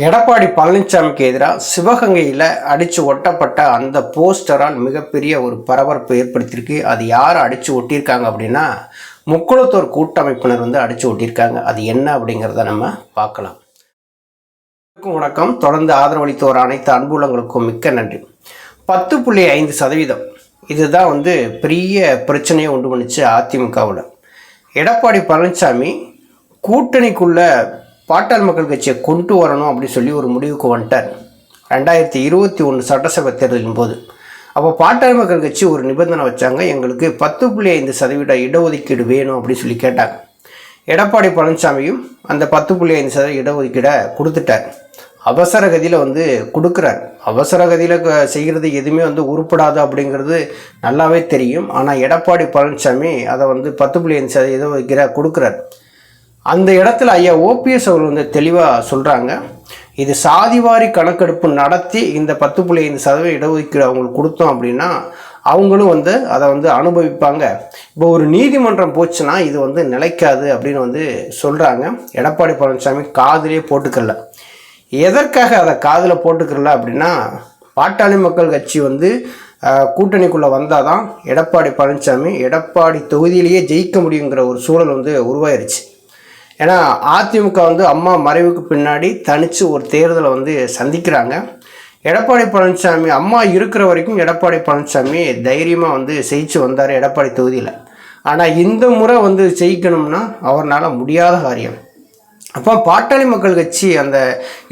எடப்பாடி பழனிசாமிக்கு எதிராக சிவகங்கையில் அடித்து ஒட்டப்பட்ட அந்த போஸ்டரால் மிகப்பெரிய ஒரு பரபரப்பு ஏற்படுத்தியிருக்கு. அது யார் அடித்து ஒட்டியிருக்காங்க அப்படின்னா முக்குளத்தோர் கூட்டமைப்பினர் வந்து அடித்து ஒட்டியிருக்காங்க. அது என்ன அப்படிங்கிறத நம்ம பார்க்கலாம். வணக்கம். தொடர்ந்து ஆதரவளித்தோர் அனைத்து அன்புலங்களுக்கும் மிக்க நன்றி. பத்து புள்ளி ஐந்து சதவீதம். இதுதான் வந்து பெரிய பிரச்சனையை உண்டு பண்ணிச்சு அதிமுகவில். எடப்பாடி பழனிசாமி கூட்டணிக்குள்ளே பாட்டாள் மக்கள் கட்சியை கொண்டு வரணும் அப்படின்னு சொல்லி ஒரு முடிவுக்கு வந்துட்டார். ரெண்டாயிரத்தி இருபத்தி ஒன்று சட்டசபை தேர்தலின் போது. அப்போ பாட்டாள் மக்கள் கட்சி ஒரு நிபந்தனை வச்சாங்க எங்களுக்கு பத்து புள்ளி ஐந்து சதவீத இடஒதுக்கீடு வேணும் அப்படின்னு சொல்லி கேட்டாங்க. எடப்பாடி பழனிசாமியும் அந்த பத்து புள்ளி ஐந்து சதவீத இடஒதுக்கீடை கொடுத்துட்டார். அவசர கதியில் வந்து கொடுக்குறார். அவசர கதியில் செய்கிறது எதுவுமே வந்து உருப்படாது அப்படிங்கிறது நல்லாவே தெரியும். ஆனால் எடப்பாடி பழனிசாமி அதை வந்து பத்து புள்ளி ஐந்து சதவீத இடஒதுக்கீடை கொடுக்குறார். அந்த இடத்துல ஐயா ஓபிஎஸ் அவர் வந்து தெளிவாக சொல்கிறாங்க இது சாதிவாரி கணக்கெடுப்பு நடத்தி இந்த பத்து புள்ளி ஐந்து சதவீத இடஒதுக்கீடு அவங்களுக்கு கொடுத்தோம் அப்படின்னா அவங்களும் வந்து அதை வந்து அனுபவிப்பாங்க. இப்போ ஒரு நீதிமன்றம் போச்சுன்னா இது வந்து நிலைக்காது அப்படின்னு வந்து சொல்கிறாங்க எடப்பாடி பழனிசாமி காதிலே போட்டுக்கல. எதற்காக அதை காதில் போட்டுக்கிறல அப்படின்னா பாட்டாளி மக்கள் கட்சி வந்து கூட்டணிக்குள்ளே வந்தால் தான் எடப்பாடி பழனிசாமி எடப்பாடி தொகுதியிலேயே ஜெயிக்க முடியுங்கிற ஒரு சூழல் வந்து உருவாயிருச்சு. ஏன்னா அதிமுக வந்து அம்மா மறைவுக்கு பின்னாடி தனித்து ஒரு தேர்தலை வந்து சந்திக்கிறாங்க. எடப்பாடி பழனிசாமி அம்மா இருக்கிற வரைக்கும் எடப்பாடி பழனிசாமி தைரியமாக வந்து ஜெயிச்சு வந்தார் எடப்பாடி தொகுதியில். ஆனால் இந்த முறை வந்து ஜெயிக்கணும்னா அவரால் முடியாத காரியம். அப்போ பாட்டாளி மக்கள் கட்சி அந்த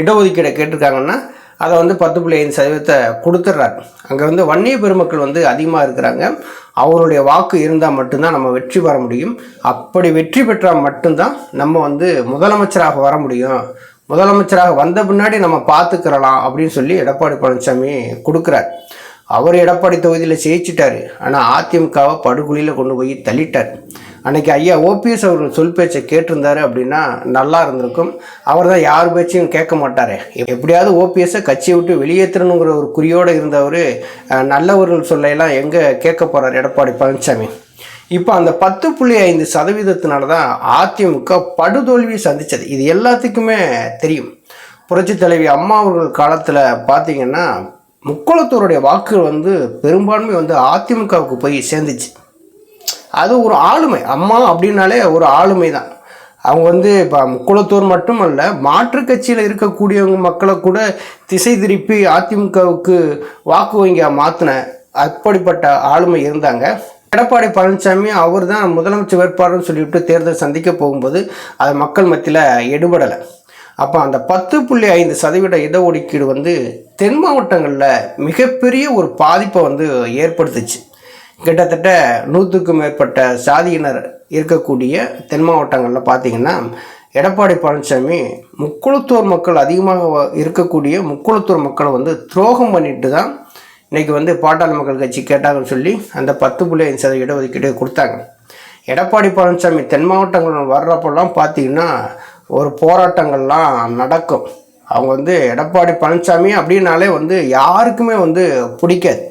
இடஒதுக்கீடை கேட்டிருக்காங்கன்னா அதை வந்து பத்து புள்ளி ஐந்து சதவீதத்தை கொடுத்துட்றாரு அங்கே வந்து வன்னிய பெருமக்கள் வந்து அதிகமாக இருக்கிறாங்க. அவருடைய வாக்கு இருந்தால் மட்டும்தான் நம்ம வெற்றி பெற முடியும். அப்படி வெற்றி பெற்றால் மட்டும்தான் நம்ம வந்து முதலமைச்சராக வர முடியும். முதலமைச்சராக வந்த பின்னாடி நம்ம பார்த்துக்கிறலாம் அப்படின்னு சொல்லி எடப்பாடி பழனிசாமி கொடுக்குறார். அவர் எடப்பாடி தொகுதியில் ஜெயிச்சிட்டார். ஆனால் அதிமுகவை படுகொலியில் கொண்டு போய் தள்ளிட்டார். அன்றைக்கி ஐயா ஓபிஎஸ் அவர்கள் சொல் பேச்சை கேட்டிருந்தாரு அப்படின்னா நல்லா இருந்திருக்கும். அவர் தான் யார் பேச்சையும் கேட்க மாட்டார். எப்படியாவது ஓபிஎஸ்ஸை கட்சியை விட்டு வெளியேற்றணுங்கிற ஒரு குறியோடு இருந்தவர் நல்லவர்கள் சொல்லையெல்லாம் எங்கே கேட்க போகிறார் எடப்பாடி பழனிசாமி இப்போ அந்த பத்து புள்ளி ஐந்து சதவீதத்தினால தான் அதிமுக படுதோல்வி சந்தித்தது இது எல்லாத்துக்குமே தெரியும். புரட்சி தலைவி அம்மா அவர்கள் காலத்தில் பார்த்தீங்கன்னா முக்குளத்தூருடைய வாக்குகள் வந்து பெரும்பான்மை வந்து அதிமுகவுக்கு போய் சேர்ந்துச்சு. அது ஒரு ஆளுமை. அம்மா அப்படின்னாலே ஒரு ஆளுமை தான் அவங்க வந்து இப்போ குளத்தூர் மட்டுமல்ல மாற்றுக் கட்சியில் இருக்கக்கூடியவங்க மக்களை கூட திசை திருப்பி அதிமுகவுக்கு வாக்கு வங்கியாக மாற்றின அப்படிப்பட்ட ஆளுமை இருந்தாங்க. எடப்பாடி பழனிசாமி அவர் தான் முதலமைச்சர் வேட்பாளர்னு சொல்லிவிட்டு தேர்தல் சந்திக்க போகும்போது அது மக்கள் மத்தியில் எடுபடலை. அப்போ அந்த பத்து புள்ளி ஐந்து சதவீத இடஒதுக்கீடு வந்து தென் மாவட்டங்களில் மிகப்பெரிய ஒரு பாதிப்பை வந்து ஏற்படுத்துச்சு. கிட்டத்தட்ட நூற்றுக்கும் மேற்பட்ட சாதியினர் இருக்கக்கூடிய தென் மாவட்டங்களில் பார்த்தீங்கன்னா எடப்பாடி பழனிசாமி முக்குளத்தூர் மக்கள் அதிகமாக இருக்கக்கூடிய முக்குளத்தூர் மக்களை வந்து துரோகம் பண்ணிட்டு தான் இன்றைக்கி வந்து பாட்டாளி மக்கள் கட்சி கேட்டாங்கன்னு சொல்லி அந்த பத்து புள்ளி ஐந்து சதவீத இடஒதுக்கீடு கொடுத்தாங்க. எடப்பாடி பழனிசாமி தென் மாவட்டங்கள் வர்றப்பெல்லாம் பார்த்திங்கன்னா ஒரு போராட்டங்கள்லாம் நடக்கும். அவங்க வந்து எடப்பாடி பழனிசாமி அப்படின்னாலே வந்து யாருக்குமே வந்து பிடிக்காது.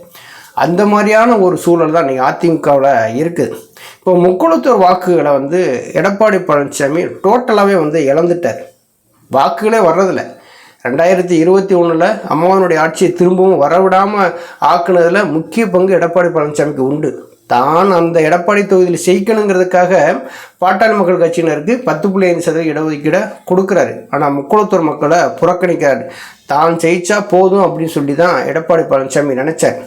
அந்த மாதிரியான ஒரு சூழல் தான் இன்றைக்கி அதிமுகவில் இருக்குது இப்போ முக்குளத்தூர் வாக்குகளை வந்து எடப்பாடி பழனிசாமி டோட்டலாகவே வந்து இழந்துட்டார். வாக்குகளே வர்றதில்ல. ரெண்டாயிரத்தி இருபத்தி ஒன்றில் அம்மாவனுடைய ஆட்சியை திரும்பவும் வரவிடாமல் ஆக்குனதில் முக்கிய பங்கு எடப்பாடி பழனிசாமிக்கு உண்டு. தான் அந்த எடப்பாடி தொகுதியில் ஜெயிக்கணுங்கிறதுக்காக பாட்டாளி மக்கள் கட்சியினருக்கு பத்து புள்ளி ஐந்து சதவீத இடஒதுக்கீடை கொடுக்குறாரு. ஆனால் முக்குளத்தூர் மக்களை புறக்கணிக்கிறார் தான் ஜெயிச்சா போதும் அப்படின்னு சொல்லி தான் எடப்பாடி பழனிசாமி நினச்சார்.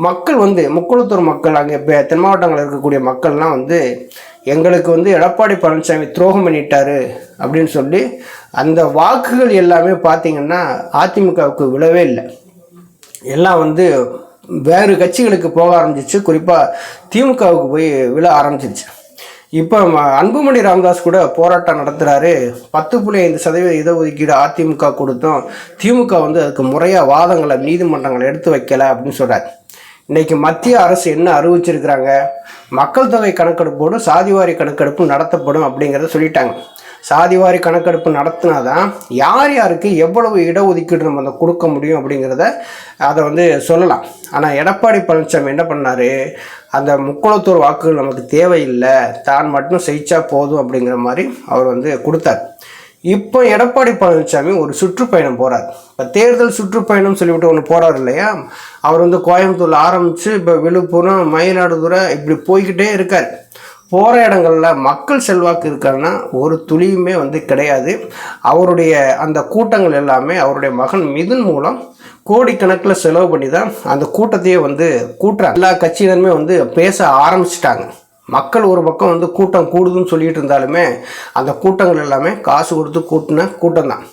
மக்கள் வந்து முக்குளத்தூர் மக்கள் அங்கே இப்போ தென் மாவட்டங்களில் இருக்கக்கூடிய மக்கள்லாம் வந்து எங்களுக்கு வந்து எடப்பாடி பழனிசாமி துரோகம் பண்ணிட்டாரு அப்படின்னு சொல்லி அந்த வாக்குகள் எல்லாமே பார்த்தீங்கன்னா அதிமுகவுக்கு விழவே இல்லை. எல்லாம் வந்து வேறு கட்சிகளுக்கு போக ஆரம்பிச்சிச்சு. குறிப்பாக திமுகவுக்கு போய் விழ ஆரம்பிச்சிருச்சு இப்போ ம- அன்புமணி ராமதாஸ் கூட போராட்டம் நடத்துகிறாரு பத்து புள்ளி ஐந்து சதவீத இடஒதுக்கீடு அதிமுக கொடுத்தோம். திமுக வந்து அதுக்கு முறையாக வாதங்களை நீதிமன்றங்களை எடுத்து வைக்கலை அப்படின்னு சொல்கிறார் இன்னைக்கு மத்திய அரசு என்ன அறிவிச்சிருக்கிறாங்க? மக்கள் தொகை கணக்கெடுப்போடு சாதிவாரி கணக்கெடுப்பு நடத்தப்படும் அப்படிங்கிறத சொல்லிட்டாங்க. சாதிவாரி கணக்கெடுப்பு நடத்தினாதான் யார் யாருக்கு எவ்வளவு இடஒதுக்கீடு நம்ம அதை கொடுக்க முடியும் அப்படிங்கிறத அதை வந்து சொல்லலாம். ஆனால் எடப்பாடி பழனிசாமி என்ன பண்ணார்? அந்த முக்குளத்தூர் வாக்குகள் நமக்கு தேவையில்லை தான் மட்டும் செய்ச்சா போதும் அப்படிங்கிற மாதிரி அவர் வந்து கொடுத்தார். இப்போ எடப்பாடி பழனிசாமி ஒரு சுற்றுப்பயணம் போகிறார் இப்போ தேர்தல் சுற்றுப்பயணம் சொல்லிவிட்டு ஒன்று போகிறார் இல்லையா? அவர் வந்து கோயம்புத்தூர் ஆரம்பித்து இப்போ விழுப்புரம் மயிலாடுதுறை இப்படி போய்கிட்டே இருக்கார். போகிற இடங்களில் மக்கள் செல்வாக்கு இருக்காருன்னா ஒரு துளியுமே வந்து கிடையாது. அவருடைய அந்த கூட்டங்கள் எல்லாமே அவருடைய மகன் மிதுன் மூலம் கோடிக்கணக்கில் செலவு பண்ணி தான் அந்த கூட்டத்தையே வந்து கூட்டுறாங்க. எல்லா கட்சியினருமே வந்து பேச ஆரம்பிச்சிட்டாங்க. மக்கள் ஒரு பக்கம் வந்து கூட்டம் கூடுதுன்னு சொல்லிட்டு இருந்தாலுமே அந்த கூட்டங்கள் எல்லாமே காசு கொடுத்து கூட்டின கூட்டம் தான்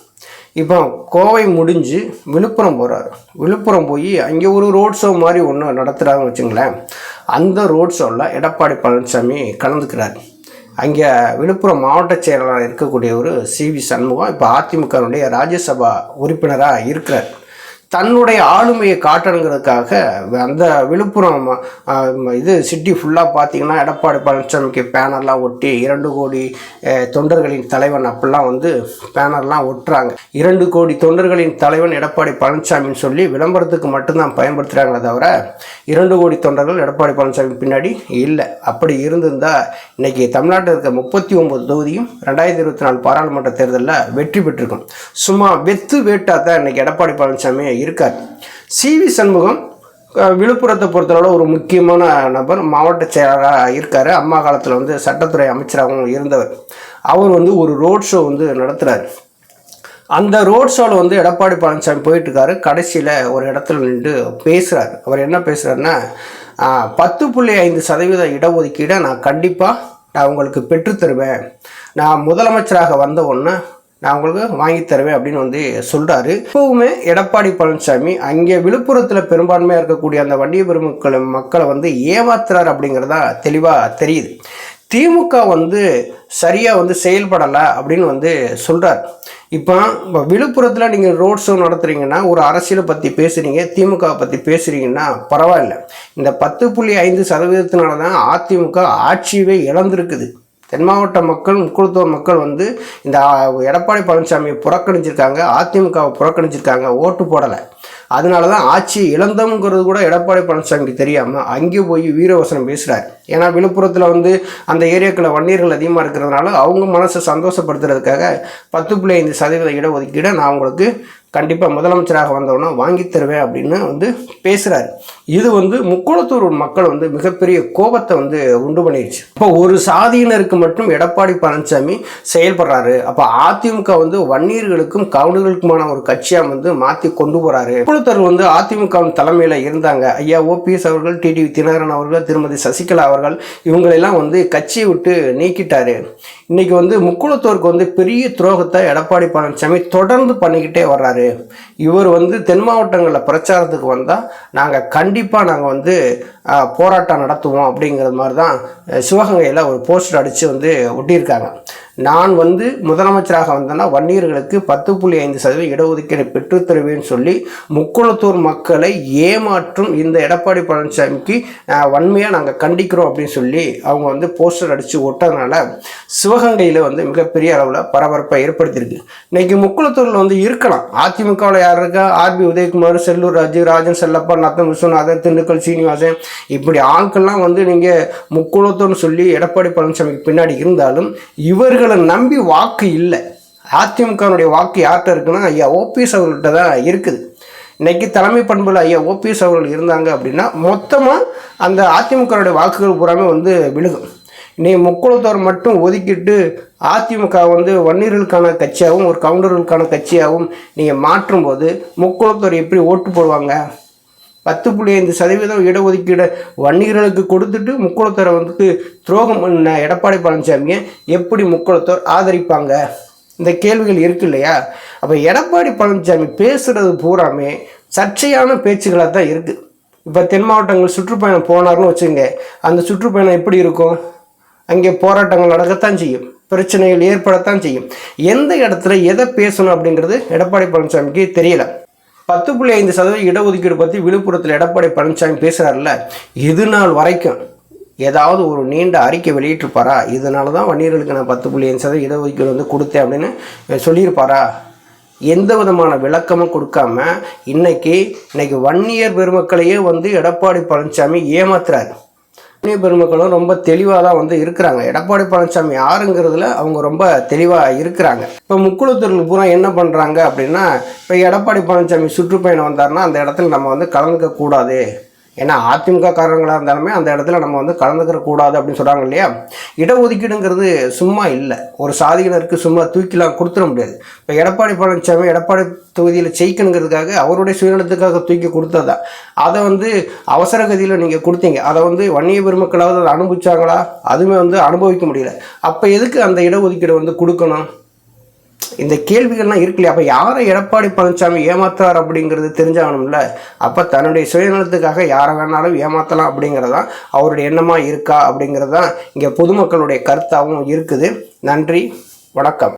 இப்போ கோவை முடிஞ்சு விழுப்புரம் போகிறாரு விழுப்புரம் போய் அங்கே ஒரு ரோட் ஷோ மாதிரி ஒன்று நடத்துகிறாங்கன்னு வச்சுங்களேன் அந்த ரோட் ஷோவில் எடப்பாடி பழனிசாமி கலந்துக்கிறார். அங்கே விழுப்புரம் மாவட்ட செயலாளர் இருக்கக்கூடிய ஒரு சி வி சண்முகம் இப்போ அதிமுகவுடைய ராஜ்யசபா உறுப்பினராக இருக்கிறார். தன்னுடைய ஆளுமையை காட்டணுங்கிறதுக்காக அந்த விழுப்புரம் இது சிட்டி ஃபுல்லாக பார்த்தீங்கன்னா எடப்பாடி பழனிசாமிக்கு பேனர்லாம் ஒட்டி இரண்டு கோடி தொண்டர்களின் தலைவன் அப்படிலாம் வந்து பேனர்லாம் ஒட்டுறாங்க. இரண்டு கோடி தொண்டர்களின் தலைவன் எடப்பாடி பழனிசாமின்னு சொல்லி விளம்பரத்துக்கு மட்டும்தான் பயன்படுத்துகிறாங்களே தவிர இரண்டு கோடி தொண்டர்கள் எடப்பாடி பழனிசாமி பின்னாடி இல்லை. அப்படி இருந்திருந்தால் இன்றைக்கி தமிழ்நாட்டில் இருக்க முப்பத்தி ஒம்பது தொகுதியும் ரெண்டாயிரத்தி இருபத்தி நாலு பாராளுமன்ற தேர்தலில் வெற்றி பெற்றிருக்கும். சும்மா வெத்து வேட்டாக தான் இன்றைக்கி எடப்பாடி பழனிசாமி இருக்கார். சி வி சண்முகம் விழுப்புரத்தை பொறுத்தளவு ஒரு முக்கியமான நபர் மாவட்ட செயலராக இருக்கார். அம்மா காலத்தில் வந்து சட்டத்துறை அமைச்சராகவும் இருந்தவர். அவர் வந்து ஒரு ரோட் ஷோ வந்து நடத்துகிறார் அந்த ரோட் ஷோவில் வந்து எடப்பாடி பழனிசாமி போயிட்டு இருக்காரு கடைசியில் ஒரு இடத்துல நின்று பேசுகிறார் அவர் என்ன பேசுகிறாருன்னா பத்து புள்ளி ஐந்து சதவீத இடஒதுக்கீடை நான் கண்டிப்பாக நான் உங்களுக்கு பெற்றுத்தருவேன். நான் முதலமைச்சராக வந்த உடனே நான் உங்களுக்கு வாங்கி தருவேன் அப்படின்னு வந்து சொல்கிறாரு இப்போவுமே எடப்பாடி பழனிசாமி அங்கே விழுப்புரத்தில் பெரும்பான்மையாக இருக்கக்கூடிய அந்த வண்டிய பெருமக்கள் மக்களை வந்து ஏமாத்துறாரு அப்படிங்கிறதா தெளிவாக தெரியுது. திமுக வந்து சரியாக வந்து செயல்படலை அப்படின்னு வந்து சொல்கிறார் இப்போ இப்போ விழுப்புரத்தில் நீங்கள் ரோட் ஷோ நடத்துகிறீங்கன்னா ஒரு அரசியலை பற்றி பேசுகிறீங்க திமுக பற்றி பேசுகிறீங்கன்னா பரவாயில்ல. இந்த பத்து புள்ளி ஐந்து சதவீதத்தினால தான் அதிமுக ஆட்சியவே இழந்திருக்குது. தென் மாவட்ட மக்கள் முக்கியத்துவ மக்கள் வந்து இந்த எடப்பாடி பழனிசாமியை புறக்கணிச்சிருக்காங்க அதிமுகவை புறக்கணிச்சிருக்காங்க ஓட்டு போடலை. அதனால தான் ஆட்சி இழந்தோங்கிறது கூட எடப்பாடி பழனிசாமிக்கு தெரியாமல் அங்கே போய் வீரவசனம் பேசுகிறார் ஏன்னா விழுப்புரத்தில் வந்து அந்த ஏரியாக்களில் வன்னியர்கள் அதிகமாக இருக்கிறதுனால அவங்க மனசை சந்தோஷப்படுத்துறதுக்காக பத்து புள்ளி ஐந்து சதவீத இடஒதுக்கீடை நான் உங்களுக்கு கண்டிப்பாக முதலமைச்சராக வந்தவொடனே வாங்கி தருவேன் அப்படின்னு வந்து பேசுகிறாரு இது வந்து முக்குளத்தூர் மக்கள் வந்து மிகப்பெரிய கோபத்தை வந்து உண்டு பண்ணிடுச்சு இப்போ ஒரு சாதியினருக்கு மட்டும் எடப்பாடி பழனிசாமி செயல்படுறாரு. அப்போ அதிமுக வந்து வன்னியர்களுக்கும் கவுண்டர்களுக்குமான ஒரு கட்சியாக வந்து மாற்றி கொண்டு போகிறாரு முக்குளத்தூர் வந்து அதிமுகவின் தலைமையில் இருந்தாங்க. ஐயா ஓபிஎஸ் அவர்கள் டிடிவி தினகரன் அவர்கள் திருமதி சசிகலா அவர்கள் இவங்களெல்லாம் வந்து கட்சியை விட்டு நீக்கிட்டாரு. இன்றைக்கி வந்து முக்குளத்தோருக்கு வந்து பெரிய துரோகத்தை எடப்பாடி பழனிசாமி தொடர்ந்து பண்ணிக்கிட்டே வர்றாரு. இவர் வந்து தென் மாவட்டங்களில் பிரச்சாரத்துக்கு வந்தால் நாங்கள் கண்டிப்பாக நாங்கள் வந்து போராட்டம் நடத்துவோம் அப்படிங்கிற மாதிரி தான் சிவகங்கையில் ஒரு போஸ்டர் அடித்து வந்து ஒட்டியிருக்காங்க. நான் வந்து முதலமைச்சராக வந்தேன்னா வன்னியர்களுக்கு பத்து புள்ளி ஐந்து சதவீத இடஒதுக்கீடு பெற்றுத்தருவேன்னு சொல்லி முக்குளத்தூர் மக்களை ஏமாற்றும் இந்த எடப்பாடி பழனிசாமிக்கு வன்மையாக நாங்கள் கண்டிக்கிறோம் அப்படின்னு சொல்லி அவங்க வந்து போஸ்டர் அடித்து ஒட்டதுனால சிவகங்கையில் வந்து மிகப்பெரிய அளவில் பரபரப்பை ஏற்படுத்தியிருக்கு. இன்னைக்கு முக்குளத்தூரில் வந்து இருக்கலாம். அதிமுகவில் யார் இருக்கா? R B Udhayakumar Sellur Raju Rajan Chellappa Natham Viswanathan Dindigul Srinivasan. இப்படி ஆட்கள்லாம் வந்து நீங்கள் முக்குளத்தூர்னு சொல்லி எடப்பாடி பழனிசாமிக்கு பின்னாடி இருந்தாலும் இவர்கள் நம்பி வாக்கு இல்லை. அதிமுகனுடைய வாக்கு யார்கிட்ட இருக்குன்னா ஐயா ஓபிஎஸ் அவர்கள்ட்ட தான் இருக்குது. இன்னைக்கு தலைமை பண்புல ஐயா ஓபிஎஸ் அவர்கள் இருந்தாங்க அப்படின்னா மொத்தமாக அந்த அதிமுகனுடைய வாக்குகள் பூராமே வந்து விழுகும். இன்னைக்கு முக்குளத்தோர் மட்டும் ஒதுக்கிட்டு அதிமுக வந்து வன்னியர்களுக்கான கட்சியாகவும் ஒரு கவுண்டர்களுக்கான கட்சியாகவும் நீங்கள் மாற்றும்போது முக்குளத்தோர் எப்படி ஓட்டு போடுவாங்க? பத்து புள்ளி ஐந்து சதவீதம் இடஒதுக்கீடு வன்னியர்களுக்கு கொடுத்துட்டு முக்குளத்தோரை வந்து துரோகம் பண்ண எடப்பாடி பழனிசாமியை எப்படி முக்குளத்தோர் ஆதரிப்பாங்க? இந்த கேள்விகள் இருக்கு இல்லையா? அப்போ எடப்பாடி பழனிசாமி பேசுகிறது பூராமே சர்ச்சையான பேச்சுகளாக தான் இருக்குது இப்போ தென் மாவட்டங்கள் சுற்றுப்பயணம் போனார்னு வச்சுங்க அந்த சுற்றுப்பயணம் எப்படி இருக்கும்? அங்கே போராட்டங்கள் நடக்கத்தான் செய்யும். பிரச்சனைகள் ஏற்படத்தான் செய்யும். எந்த இடத்துல எதை பேசணும் அப்படிங்கிறது எடப்பாடி பழனிசாமிக்கு தெரியலை. பத்து புள்ளி ஐந்து சதவீத இடஒதுக்கீடு பற்றி விழுப்புரத்தில் எடப்பாடி பழனிசாமி பேசுகிறாருல்ல இது நாள் வரைக்கும் ஏதாவது ஒரு நீண்ட அறிக்கை வெளியிட்டிருப்பாரா? இதனால தான் வன்னியர்களுக்கு நான் பத்து புள்ளி ஐந்து சதவீத இடஒதுக்கீடு வந்து கொடுத்தேன் அப்படின்னு சொல்லியிருப்பாரா? எந்த விதமான விளக்கமும் கொடுக்காம இன்னைக்கு இன்னைக்கு வன்னியர் பெருமக்களையே வந்து எடப்பாடி பழனிசாமி ஏமாத்துறாரு. வன்னிய பெருமக்களும் ரொம்ப தெளிவாக தான் வந்து இருக்கிறாங்க. எடப்பாடி பழனிசாமி யாருங்கிறதுல அவங்க ரொம்ப தெளிவாக இருக்கிறாங்க. இப்போ முக்குளத்தூர்கள் பூரா என்ன பண்ணுறாங்க அப்படின்னா இப்போ எடப்பாடி பழனிசாமி சுற்றுப்பயணம் வந்தாருன்னா அந்த இடத்துல நம்ம வந்து கலந்துக்க கூடாது. ஏன்னா அதிமுக காரங்களாக இருந்தாலுமே அந்த இடத்துல நம்ம வந்து கலந்துக்கிற கூடாது அப்படின்னு சொல்கிறாங்க இல்லையா? இடஒதுக்கீடுங்கிறது சும்மா இல்லை. ஒரு சாதியினருக்கு சும்மா தூக்கிலாம் கொடுத்துட முடியாது. இப்போ எடப்பாடி பழனிசாமி எடப்பாடி தொகுதியில் ஜெயிக்கணுங்கிறதுக்காக அவருடைய சுயநலத்துக்காக தூக்கி கொடுத்ததா? அதை வந்து அவசர கதியில் நீங்கள் கொடுத்தீங்க. அதை வந்து வன்னிய பெருமக்களாவது அதை அனுபவிச்சாங்களா? அதுவுமே வந்து அனுபவிக்க முடியல. அப்போ எதுக்கு அந்த இடஒதுக்கீடு வந்து கொடுக்கணும்? இந்த கேள்விகள்லாம் இருக்கு இல்லையா அப்போ யாரை எடப்பாடி பழனிசாமி ஏமாத்துறார் அப்படிங்கிறது தெரிஞ்சாகணும்ல? அப்போ தன்னுடைய சுயநலத்துக்காக யாரை வேணாலும் ஏமாற்றலாம் அப்படிங்கிறதான் அவருடைய எண்ணமாக இருக்கா அப்படிங்கிறது தான் இங்கே பொதுமக்களுடைய கருத்தாகவும் இருக்குது. நன்றி வணக்கம்.